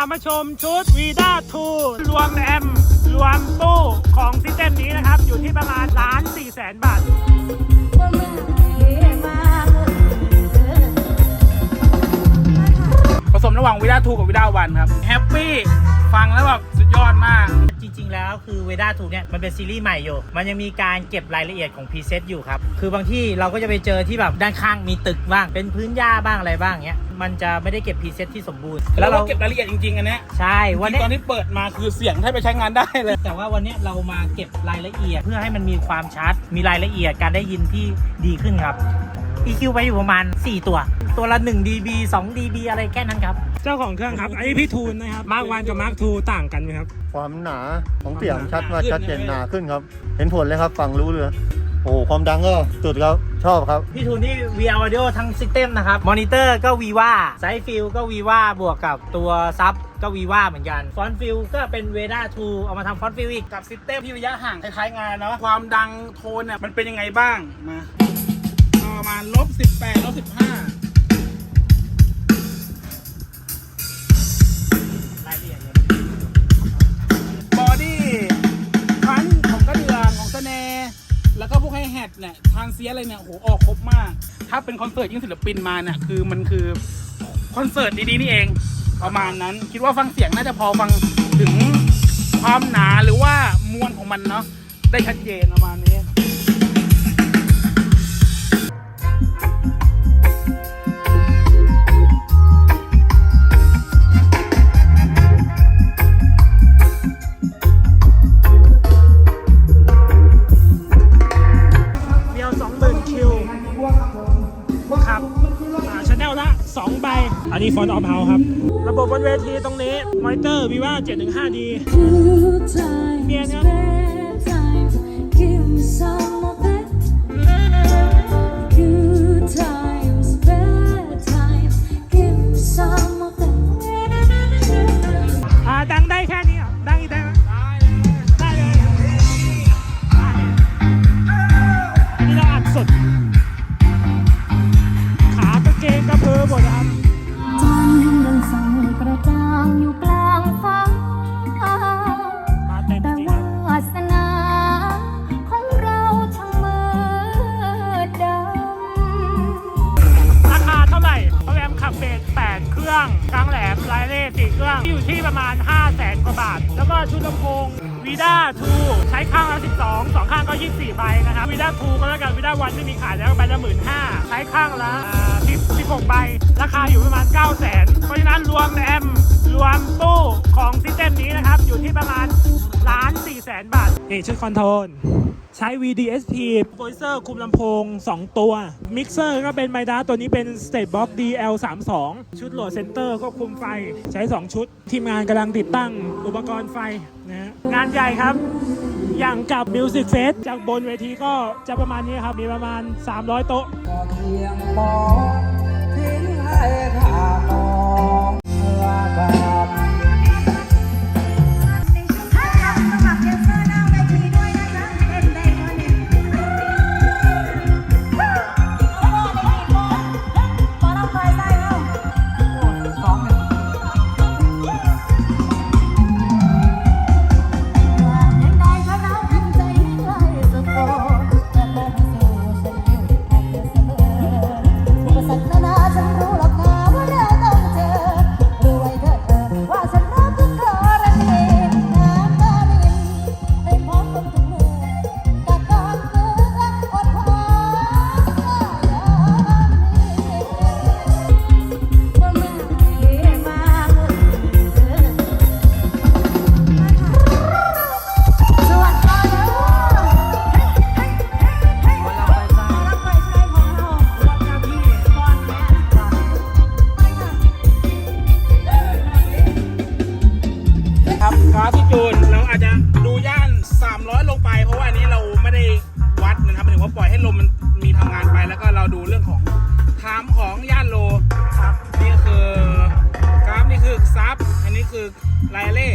ามาชมชุดวีด้าทูรวมแอมรวมตู้ของซิสเต็มนี้นะครับ อยู่ที่ประมาณล้านสี่แสนบาท ผสมระหว่างวีด้าทูกับวีด้าวันครับ แฮปปี้ ฟังแล้วแบบสุดยอดมาก แล้วคือเวด้าทูเนี่ยมันเป็นซีรีส์ใหม่อยู่ มันยังมีการเก็บรายละเอียดของพรีเซตอยู่ครับ คือบางที่เราก็จะไปเจอที่แบบด้านข้างมีตึกบ้าง เป็นพื้นหญ้าบ้างอะไรบ้างเงี้ย มันจะไม่ได้เก็บพรีเซตที่สมบูรณ์ แล้วเราเก็บรายละเอียดจริงๆอันเนี้ยใช่ วันจริงเนี้ๆตยอนที่เปิดมาคือเสียงแทบไปใช้งานได้เลย แต่ว่าวันเนี้ยเรามาเก็บรายละเอียดเพื่อให้มันมีความชัด มีรายละเอียดการได้ยินที่ดีขึ้นครับ EQ ไปอยู่ประมาณ 4 ตัว ตัวละ 1 dB 2 dB อะไรแค่นั้นครับ เจ้าของเครื่องครับอันนี้พี่ทูนนะครับมาร์กวันกับมาร์กทูต่างกันไหมครับ ความหนาของเสียงความหนาชัดมากขึ้นชัดเจนใช่ไหมหนาขึ้นครับ เห็นผลเลยครับฟังรู้เลยโอ้โหความดังก็สุดครับ ชอบครับ พี่ทูนนี่ VR Audio ทั้งซิสเต็มนะครับ มอนิเตอร์ก็ Viva ไซส์ฟิลก็ Viva บวกกับตัวซับก็ Viva เหมือนกันฟอนต์ฟิลก็เป็น Veda 2เอามาทำฟอนต์ฟิลอีกกับซิสเต็มที่ระยะห่างคล้ายๆงานเนาะความดังโทนเนี่ยมันเป็นยังไงบ้างมา ประมาณลบสิบแปดลบสิบห้ารายละเอียดเลยบอดี้คันของกระเดื่องของสเนร์แล้วก็พวกไฮแฮทเนี่ยทานเซียอะไรเนี่ยโหออกครบมาก ถ้าเป็นคอนเสิร์ตยิ่งศิลปินมาเนี่ยคือมันคือคอนเสิร์ตดีๆนี่เองประมาณนั้นคิดว่าฟังเสียงน่าจะพอฟังถึงความหนาหรือว่ามวลของมันเนาะได้ชัดเจนประมาณนี้ 2 ใบ อันนี้ฟอนต์ออฟเฮาครับ ระบบบนเวทีตรงนี้ มอนิเตอร์ Viva 715D Good times, Bien, ¿no? bad times, าทแล้วก็ชุดลำโพงวีด้าทูใช้ข้างละ12 2 ข้างก็ 24 ใบนะครับวีด้าทูก็แล้วกันวีด้าวันไม่มีขายแล้วใบละหมื่นห้าใช้ข้างละ10 16 ใบ ราคาอยู่ประมาณ 9 0 0แสนเพราะฉะนั้นรวมแอมรวมตู้ของซิสเต็มนี้นะครับ อยู่ที่ประมาณล้าน4แสนบาทนี่ชุดคอนโทรล ใช้ VDSP โปรเซอร์คุมลำโพง 2 ตัว มิกเซอร์ก็เป็นไมด้าตัวนี้เป็น State Box DL32 ชุดโหลดเซนเตอร์ควบคุมไฟใช้ 2 ชุด ทีมงานกำลังติดตั้งอุปกรณ์ไฟนะฮะงานใหญ่ครับ อย่างกับ Music Fest จากบนเวทีก็จะประมาณนี้ครับ มีประมาณ 300 โต๊ะ 300 ลงไป เพราะว่าอันนี้เราไม่ได้วัดนะครับหมายถึงว่าปล่อยให้ลมมันมีทำงานไป แล้วก็เราดูเรื่องของไทม์ของย่านโลครับนี่คือกราฟนี่คือซับอันนี้คือไลเล่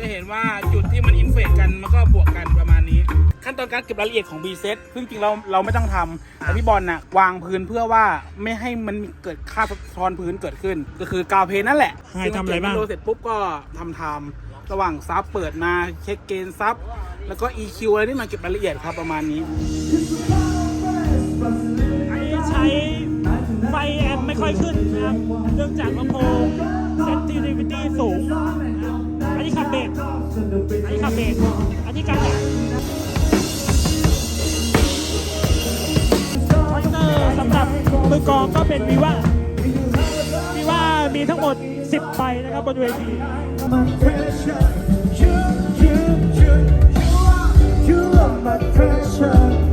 จะเห็นว่าจุดที่มันอินเฟกกันมันก็บวกกันประมาณนี้ ขั้นตอนการเก็บรายละเอียดของ B set ซึ่งจริงเราเราไม่ต้องทำแต่พี่บอลน่ะวางพื้นเพื่อว่าไม่ให้มันเกิดค่าสะท้อนพื้นเกิดขึ้น ก็คือกาวเพนนั่นแหละให้ทำอะไรบ้าง เสร็จปุ๊บก็ทำทม์ ระหว่างซับเปิดมาเช็คเกณฑ์ซับแล้วก็ EQ อะไรนี่มาเก็บรายละเอียดครับประมาณนี้อันนี้ใช้ไฟแอมไม่ค่อยขึ้นนะครับเนื่องจากลำโพงเซนซิทิวิตี้สูงอันนี้ขับเบสอันนี้ขับเบสอันนี้การแหลมคอนเตอร์สำหรับมือกองก็เป็นวีว่า ทั้งหมด 10ใบนะครับบนเวที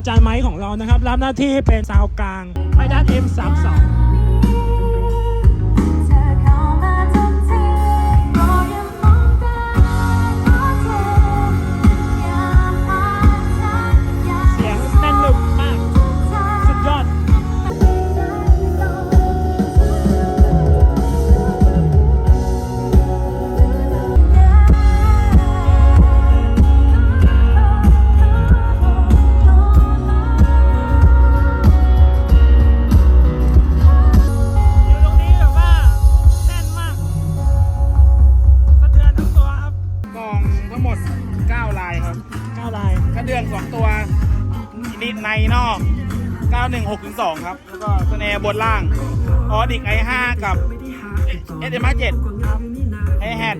จานไม้ของเรานะครับรับหน้าที่เป็นซาวกลางไมด้าน M32 ดในนอก 916-2 ครับ แล้วก็สแนร์บนล่างออดิกไอ5กับ SM7 ไอแฮด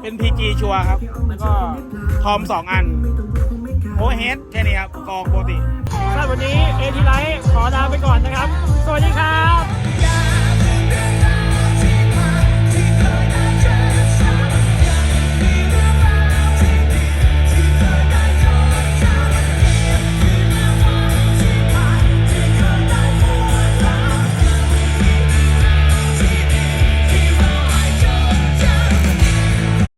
เป็น PG ชัวครับ แล้วก็ทอม2อันโอเฮดแค่นี้ครับกองปกติสำหรับวันนี้เอทีไลท์ขอลาไปก่อนนะครับ สวัสดีครับ